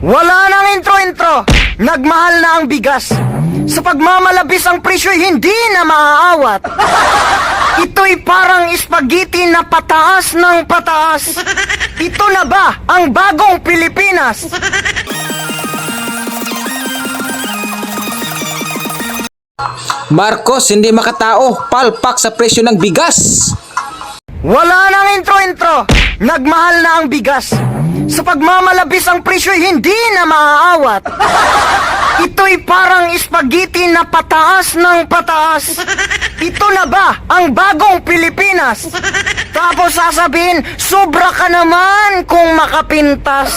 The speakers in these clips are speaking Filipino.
Wala nang intro-intro. Nagmahal na ang bigas. Sa pagmamalabis ang presyo'y hindi na maaawat. Ito'y parang spaghetti na pataas ng pataas. Ito na ba ang bagong Pilipinas? Marcos hindi makatao, palpak sa presyo ng bigas. Wala intro-intro. Nagmahal na ang bigas. Sa pagmamalabis ang presyo'y hindi na maaawat. Ito'y parang spaghetti na pataas ng pataas. Ito na ba ang bagong Pilipinas? Tapos sasabihin, sobra ka naman kung makapintas.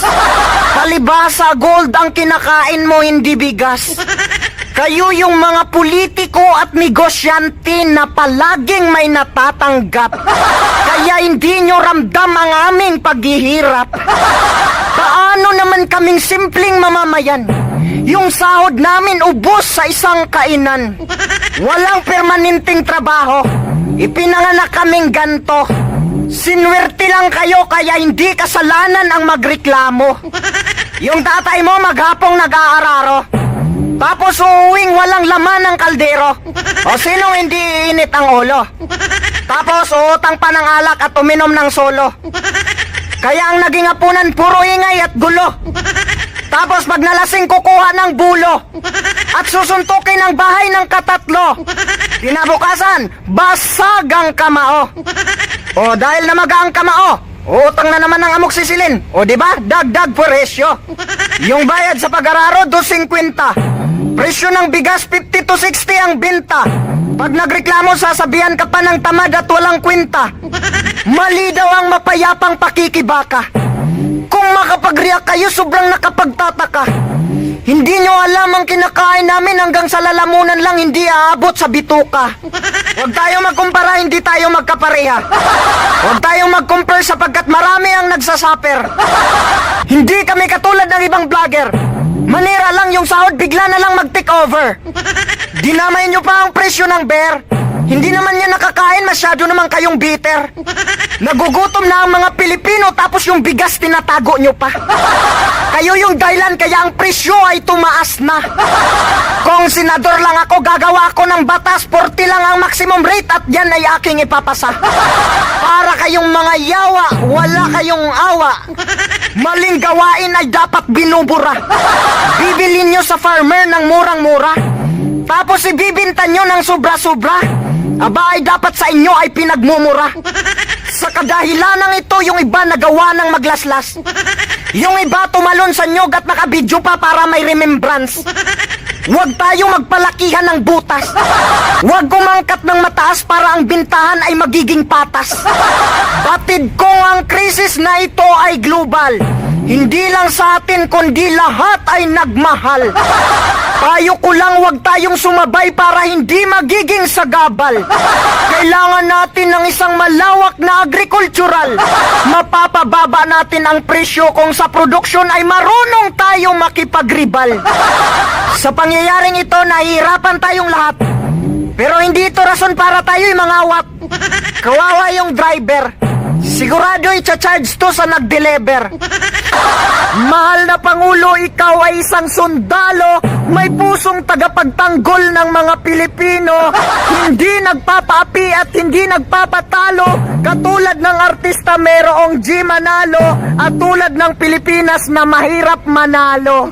Palibasa gold ang kinakain mo, hindi bigas. Kayo yung mga politiko at negosyante na palaging may natatanggap. Kaya hindi nyo ramdam ang aming paghihirap. Paano naman kaming simpleng mamamayan? Yung sahod namin ubos sa isang kainan. Walang permanenteng trabaho. Ipinanganak kaming ganto. Sinwerte lang kayo kaya hindi kasalanan ang magreklamo. Yung tatay mo maghapong nag-aararo. Tapos uuwing walang laman ng kaldero. O sino hindi init ang ulo? Tapos uutang pa ng alak at uminom ng solo. Kaya ang naging apunan puro ingay at gulo. Tapos pag nalasing kukuha ng bulo at susuntukin ang bahay ng katatlo. Kinabukasan, basag ang kamao. O dahil namaga ang kamao, utang na naman ng amok sisilin. O di ba? Dagdag presyo. Yung bayad sa pag-araro, 250. Presyo ng bigas, 50 to 60 ang binta. Pag nagreklamo, sasabihan ka pa ng tamad at walang kwenta. Mali daw ang mapayapang pakikibaka. Kung makapag-react kayo, sobrang nakapagtataka. Hindi nyo alam ang kinakain namin hanggang sa lalamunan lang hindi aabot sa bituka. Huwag tayo magkumpara, hindi tayo magkapareha. Huwag tayong mag-compare sapagkat marami ang nagsasaper. Hindi kami katulad ng ibang vlogger. Manira lang yung sahod, bigla na lang mag-take over. Dinamay nyo pa ang presyo ng bear. Hindi naman yan nakakain, masyado naman kayong bitter. Nagugutom na ang mga Pilipino tapos yung bigas tinatago nyo pa. Kayo yung dahilan kaya ang presyo ay tumaas na. Kung senador lang ako, gagawa ako ng batas, 40 lang ang maximum rate at yan ay aking ipapasa. Para kayong mga yawa, wala kayong awa. Maling gawain ay dapat binubura. Bibilin nyo sa farmer ng murang-mura. Tapos ibibinta nyo ng sobra-sobra. Aba ay dapat sa inyo ay pinagmumura. Sa kadahilan ng ito, yung iba nagawa ng maglaslas. Yung iba tumalon sa nyog at nakabidyo pa para may remembrance. Huwag tayong magpalakihan ng butas. Huwag kumangkat ng mataas para ang bintahan ay magiging patas. Batid kong ang krisis na ito ay global. Hindi lang sa atin kundi lahat ay nagmahal. Tayo ko lang wag tayong sumabay para hindi magiging sagabal. Kailangan natin ng isang malawak na agricultural. Mapapababa natin ang presyo kung sa produksyon ay marunong tayo makipagribal. Sa pangyayaring ito, nahihirapan tayong lahat. Pero hindi ito rason para tayo'y mangawat. Kawawa yung driver. Sigurado i-charge to sa nag-deliver. Mahal na Pangulo, ikaw ay isang sundalo, may pusong tagapagtanggol ng mga Pilipino, hindi nagpapaapi at hindi nagpapatalo, katulad ng artista merong G Manalo, at tulad ng Pilipinas na mahirap manalo.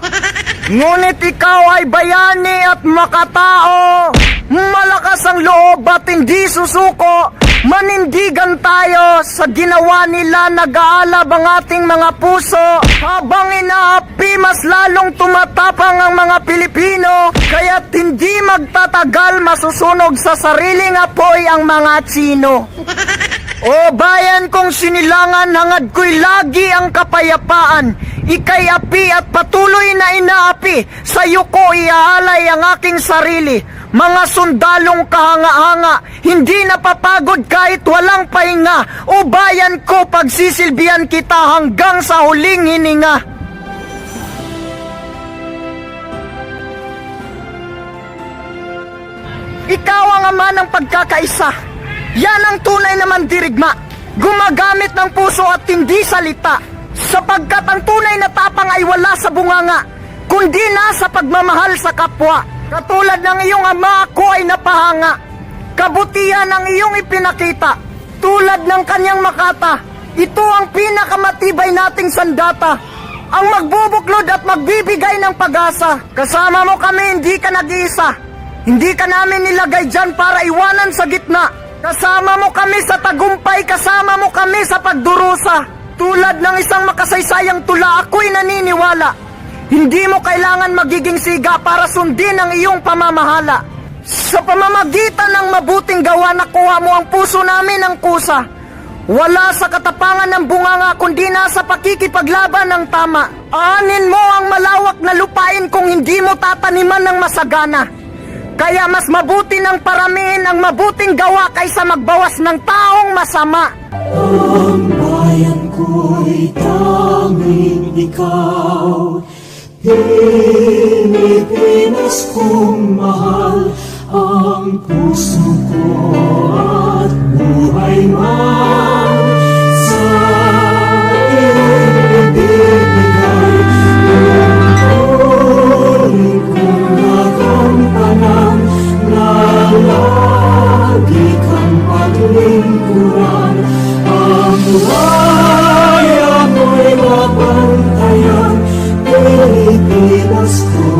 Ngunit ikaw ay bayani at makatao, malakas ang loob at hindi susuko, Manindigan tayo sa ginawa nila nag-aalab ang ating mga puso. Habang inaapi mas lalong tumatapang ang mga Pilipino. Kaya't hindi magtatagal masusunog sa sariling apoy ang mga Tsino O bayan kong sinilangan hangad ko'y lagi ang kapayapaan Ika'y api at patuloy na inaapi Sa'yo ko iaalay ang aking sarili mga sundalong kahanga-hanga, hindi napapagod kahit walang pahinga. O bayan ko, pagsisilbihan kita hanggang sa huling hininga. Ikaw ang ama ng pagkakaisa. Yan ang tunay na mandirigma. Gumagamit ng puso at hindi salita. Sapagkat ang tunay na tapang ay wala sa bunganga, kundi nasa pagmamahal sa kapwa. Katulad ng iyong ama ako ay napahanga. Kabutihan ang iyong ipinakita. Tulad ng kanyang makata, ito ang pinakamatibay nating sandata. Ang magbubuklod at magbibigay ng pag-asa. Kasama mo kami, hindi ka nag-iisa. Hindi ka namin nilagay dyan para iwanan sa gitna. Kasama mo kami sa tagumpay, kasama mo kami sa pagdurusa. Tulad ng isang makasaysayang tula, ako'y naniniwala. Hindi mo kailangan magiging siga para sundin ang iyong pamamahala. Sa pamamagitan ng mabuting gawa, nakuha mo ang puso namin ng kusa. Wala sa katapangan ng bunganga kundi nasa pakikipaglaban ng tama. Aanin mo ang malawak na lupain kung hindi mo tataniman ng masagana. Kaya mas mabuti ng paramihin ang mabuting gawa kaysa magbawas ng taong masama. Ang bayan ako'y tanging ikaw. Pilipinas kong mahal ang puso ko at buhay man. Sa iyong ibibigay ng tuloy kong nagampanan na lagi kang paglingkuran ang buhay. Pilipinas ko.